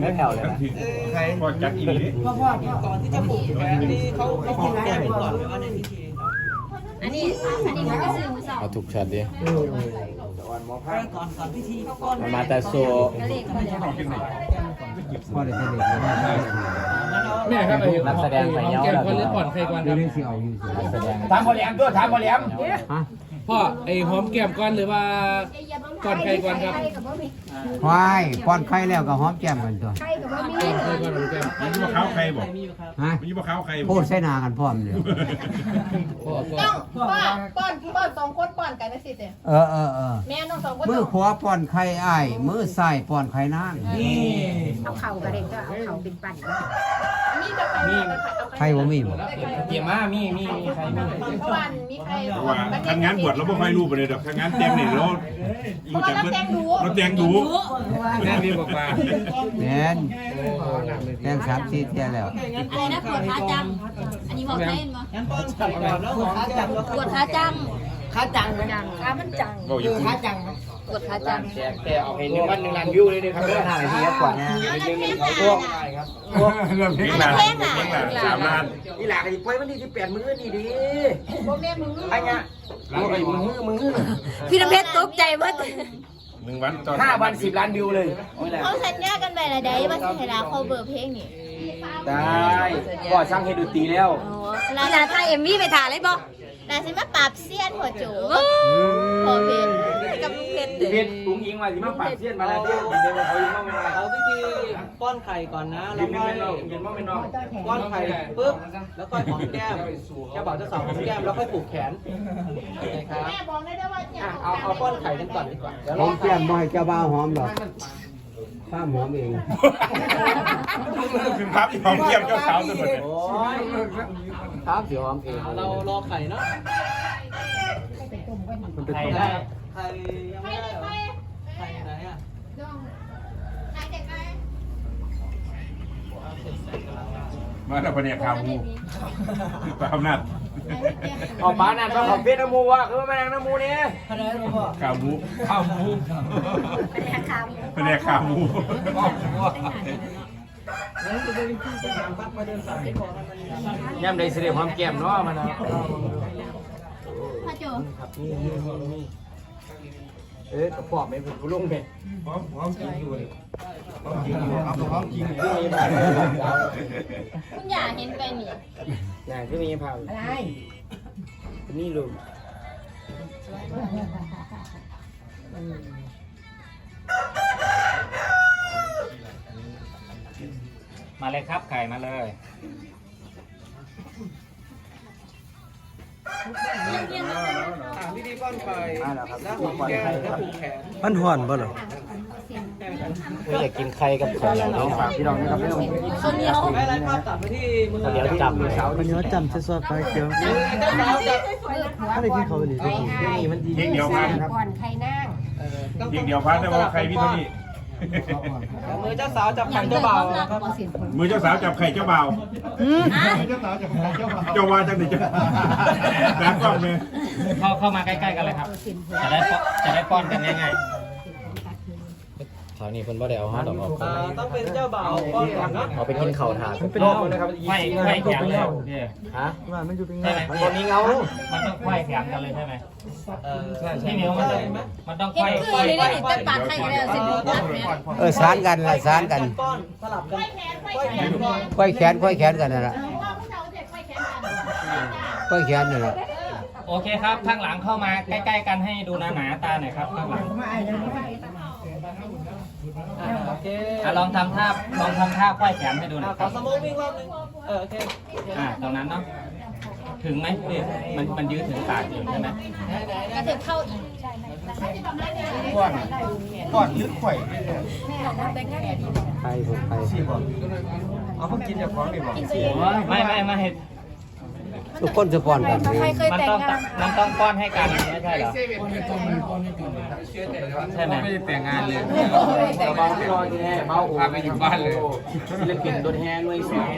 ไม่แผ่วเลยนะใครพอจัดอีกนิดพ่อพ่อก่อนที่จะปลูกแขนนี่เขาเขาปลูกแขนก่อนหรือว่าในพิธีอันนี้อันนี้มันก็ซื้อมือสองเอาถูกช็อตดิก่อนก่อนพิธีเขาก้อนมันมาแต่โซก็เลขมาแล้วพ่อได้เด็กแล้วแม่ครับไอ้นักแสดงไปเย้าแก้แล้วก่อนหรือก่อนใครก่อนคเดี๋ยรัวบเรื่องที่เอาอยู่สินักแสดงถามบอลแหลมด้วยถามบอลแหลมฮะ พ่อไอ้หอมแก้มก่อนหรือว่าก่อนใครก่อนครับใครกับบ่มีควายป้อนไข่แล้วก็หอมแก้มกันตัวใครกับบ่มีใครก่อนหอมแก้มมันยี่บ่เขาใครบอกมีอยู่ครับฮะมันยี่บ่เขาใครบพูอกดใส่หนากันพร้อมเลยพ่อก็ต้องป้อนป้อนป้อนสองคนป้อนกันนะสิเต้เออเออเออแม่น้องสองคนมือขวาป้อนไข่อ้ายมือซ้ายป้อนไข่นางนี่เอาเข่ากระเด็นก็เอาเข่าเป็นปั่นมีจะใครมี ไข่บ่มีบ่เกี่ยมามีมีมีใครมีเพราะวันมีใครเพราะว่าทำงานบวชเราไม่ค่อยรู้ไปเลยดอกทำงานเต็มนี่เราเพราะว่าเราแต่งดูเราแต่งดูแม่พี่บอกว่าแม่นแจ้งสามสี่เที่ยแล้วงั้นอันนี้นะปวดขาจัง อันนี้บอกได้เห็นบ่งั้นป้อนไข่ก่อนแล้วหอมแก้มแล้วปวดขาจังขาจังจังขามันจังเราอยู่ขาจัง ปวดขาจังแจกแต่เอาให้หนึ่งวันหนึ่งล้านวิวเลยนะครับเพื่อถ่ายทีละกว่านะเอาแล้วเทปพวกเริ่มเพ่งหลานเพ่งหลานสามล้านนี่หลากอีกไปวันที่สิบแปดมื้อนี่ดีโบแม่มึงไอ้เนี่ยมึงมือมือพี่น้ำเพชรตกใจหมดหนึ่งวันตอนห้าวันสิบล้านวิวเลยเขาสัญญากันไปละได้ว่าสิให้ลาเขาเบอร์เพลงนี่ได้ก็ช่างให้ดูตีแล้วอ๋อลาลาถ่ายเอ็มวีไปถ่ายเลยบ่ ลาสิมาปราบเสี้ยนหัวโจพอเพลงกับลุงเพชรเพชรตุ้งยิงมาสิมาปากเสี้ยนมาแล้วเดี๋ยวเดี๋ยวเขายิงมาไม่ได้เอาพิธีป้อนไข่ก่อนนะยิแล้วงก็ไม่นอกยิงไม่นอกป้อนไข่ปุ๊บแล้วก็หอมแก้มเจ้าบ่าวเจ้าสาวหอมแก้มแล้วค่อยผูกแขนนะครับแม่บอกได้ด้วยว่าเนี่ยอะเอาเอาป้อนไข่กันก่อนดีกว่าเดี๋ยวหรออมแก้มบ่ให้เจ้าบ่าวหอมดอก ข้ามหอมเองคือพับหอมเยี่ยมเจ้าสาวเสมอโอ้ยครับสิหอมเองเรารอไข่เนาะมันเป็นใครต้นได้ไข่ยังไม่ได้เหรอไข่ไหนอะ มาแล้วพเนี่ยข่าวมูตามนัดออกป้านั่นก็ขอบเพชรน้ำมูวะคือว่าแม่นางน้ำมูนี่คะแนนหลวงพ่อข่าวมูข่าวมูเป็นแค่ขาวพเนี่ยข่าวมูแล้วจะเป็นที่จะปักมาเดินสายก่อนมันย่ำได้เสด็จความแก้มเนาะมันนะพ่อโจครับนี่นี่นี่เอ๊ะกระปอบไม่เป็นผู้ลุงเป็นคุณอย่าเห็นไปนี่อย่างที่มีพาวอะไรนี่ลุงมาเลยครับไก่มาเลย อะพิธีป้อนไข่มาแล้วครับแล้วหอมแก้มแล้วผูกแขนมันห่อนบ่หรออยากกินไข่กับข้าวเหนียวเนาะฝากพี่น้องนะครับพี่น้องคนเหนียวไม่ไรภาพตัดไปที่มือข้าวเหนียวจับมือเช้ามันเนื้อจำซะๆไปเกี่ยวเจ้าสาวจับถ้าได้กินเขาดีก็ดีนี่มันดียิงเดียวพันก่อนใครนั่งยิงเดียวพันแต่ว่าใครมีเท่านี้ มือเจ้าสาวจับไข่เจ้าบ่าวนะครับมือเจ้าสาวจับไข่เจ้าบ่าวเจ้าว่าจังไหนเจ้าแบงกล้องเลยเข้าเข้ามาใกล้ๆกันเลยครับ จะได้ป้อนจะได้ป้อนกันง่าย คราวนี้เพิ่นบ่ได้เอาฮอดอกอ่าต้องเป็นเจ้าบ่าวป้อนก่อนเนาะเอาไปกินข้าวถาดๆโลกนะครับไขว้ไขว้แขนเลยเนี่ยฮะว่ามันอยู่เป็นไงใช่ไหมมันบ่มีเงามันต้องไขว้แขนกันเลยใช่ไหมเออพี่นิ้วมันต้องมันต้องไขเห็นว้คือเลยนี่แต่ปากใครก็ได้สิบนัดเนี่ยเออสารกันล่ะสารกันป้อนสลับกันป้อนแขนก่อนค่อยแขนค่อยแขนกันนั่นล่ะว่าผู้ชายเด็กค่อยแข็งกันค่อยแขนนั่นล่ะโอเคครับ ข้างหลังเข้ามาใกล้ ๆ กันให้ดูหนาหนาๆตาหน่อยครับข้างหลัง อ่าโอเคอะลองทำท่าลองทำท่าไขว้แขนให้ดูหน่อ่าอยขคอรับสโมกวิ่งรอบนึงเออโอเคอ่าตรงนั้นเนาะถึงไหมนี่มันมันยืดถึงปากอยู่ใช่ไหมกระเถิบเข้าอีกก่อนลึกข่อยใครผมใครเอาพวกกินจากของนี่บ่โอ้ยไม่ไม่ไม่ ทุกคนจะป้อนกันใครเคยมันแต่งต้องงานมันต้องป้อนให้กันไม่ใช่เหรอใช่ไหมไม่ได้แต่งงานเลยเบาพี่น้องที่แน่เบาโอ้ไปอยู่บ้านเลยศิลปินโดนแฮหน่วยสอง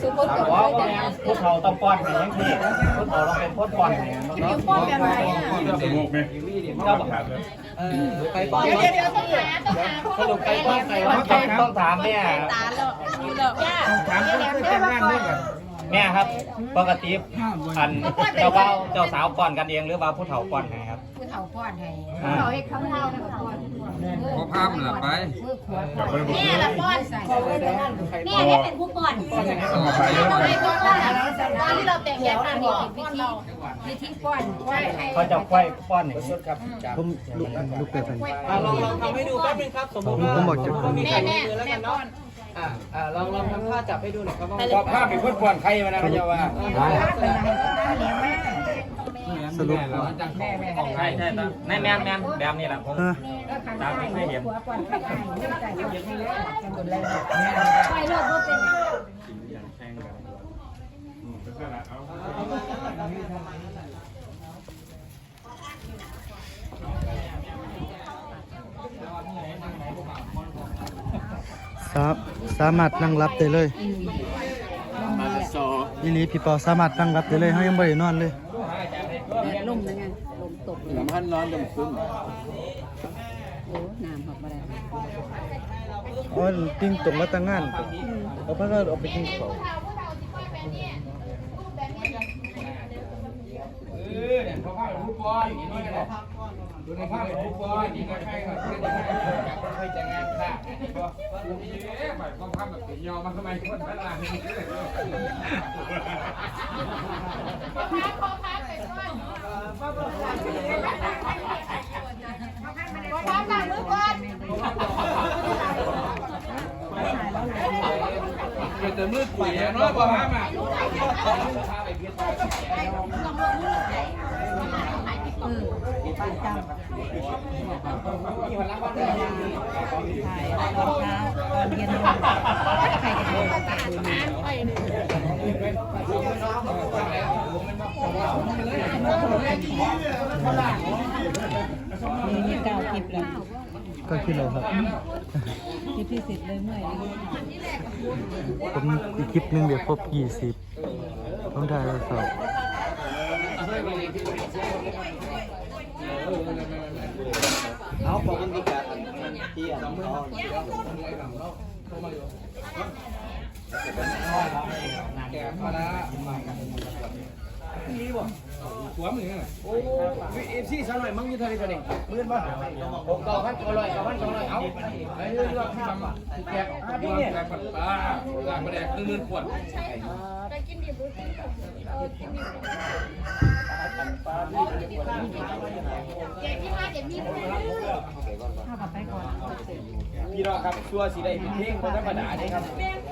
สุพจน์กับว่าเคยแต่งงานพวกเขาต้องป้อนให้ยังที่พวกเขาต้องเป็นพวกป้อนให้นิ้วป้อนแบบไหนอะสมกไหมทีวีเดียวเจ้าบอกเออไปป้อนเดี๋ยวเดี๋ยวต้องหาต้องหาสรุปไปป้อนใครวะต้องต้องถามแม่ตาแล้วมีแล้วย่าถามคนเคยแต่งงานด้วยกัน แม่ครับ ปกติอันเจ้าเบ้าเจ้าสาวก่อนกันเองหรือว่าผู้เฒ่าก่อนให้ครับ ผู้เฒ่าป้อนให้อ่าเขาให้เขาเฒ่านะป้อนพอภาพมันหลับไปมือขวาเดี๋ยวคนบอกแม่ละป้อนใส่แม่เนี่ยเป็นผู้ป้อนต้องมาไปเยอะต้องไปให้ป้อนว่าตอนที่เราแต่งงานกันเนี่ยป้อนเราวิธีป้อนป้อนให้เขาจะควายป้อนนี่ผมลุกลุกไปเป็นอะลองลองทำให้ดูแป๊บนึงครับสมมติว่าผมบอกจะว่ามีใครแม่มือแล้วแม่กันป้อเนาะน อะอะลองลองทำท่าจับให้ดูหน่อยครับว่าพอภาพเป็นคนป่วนใครมานะพระเจ้าว่าสรุปแม่แม่ใช่ใช่ครับแม่แม่แม่แบบนี้แหละผมเออตามที่เคยเห็นป้อนให้ไม่ใส่เยอะไม่เยอะกันหมดเลยไปรอบก็เป็น สาสามารถนั่งรับได้เลยอีหลีพี่ปอสามารถนั่งรับได้เลยเฮายังบ่ได้นอนเลยลมยังไงลมตกสำคัญนอนจมคุ้มโอ้น้ำหอกมาแล้วอ๋อติ้งตรงมาตั้งงานเอาพาก็เอาไปกินข้าวเออเนี่ยพอภาพเป็นผู้ป่วยอย่างนี้ก็ได้ ดูในภาพเป็นผู้ป่วยนี่ก็ใช่ครับเพื่อนจะให้อยากเคยจะงานค่ะก็เอ๊ะแบบความภาพแบบเป็นยอมาทำไมคนพัฒนาอย่างนี้ขอทำหลังมือก่อนเป็นแต่มืดปุ๋ยเนาะพอภา พอะมีเก้าคลิปแล้วก็คิดเลยครับคลิปที่สิบเลยเมื่อยผมอีกคลิปหนึงเดี๋ยวครบ20ผมได้แล้วครับ เอาปกติกันที่อะมือแก่พอละนี่บ่หั วมึงอะโอ้ยเอฟซีสักหน่อยมึงยืนเท่าไหร่ตัวนี้มื่นบ่ผมเก้าพันเก้าร้อยเก้าพันเก้าร้อยเอาไอ้เรื่องราคาอะแจกอะพี่เนี่ยแจกปัดป้าแจกประแดกหนึ่งหมื่นขวดไปกินดิบดูสิเออกินดิบแกที่มาเดี๋ยวมีผู้เลือกข้าวผัดไปก่อนพี่น้องครับชัวร์สีได้เพลงคนธรรมดาเนี่ยครับ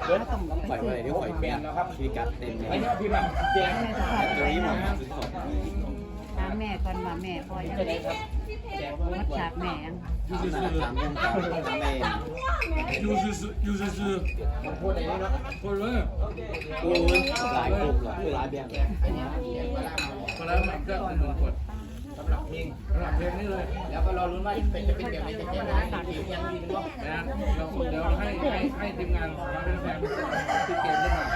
เบิร์ดปล่อยไปเดี๋ยวปล่อยแบนแล้วครับชีกัดเต็มเลยไอ้เนี่ยพี่แบบแจกตัวนี้มาถามแม่ก่อนว่าแม่พอยังมัดฉากแม่ยังยู่ซื่ออยู่ซื่อพูดอะไรเนาะพูดเลยโอ้ยหลายกลุ่มหลายหลายแบบคนละมันก็หนึ่งขวดสำหรับเพลงสำหรับเพลงนี่เลย แล้วก็รอลุ้นว่าเป็นจะเป็นแบบไหนจะแจกอะไรยังมีเนาะนะเราเดี๋ยวให้ให้ให้ทีมงานมาเป็นแฟนติดเกมได้หน่อย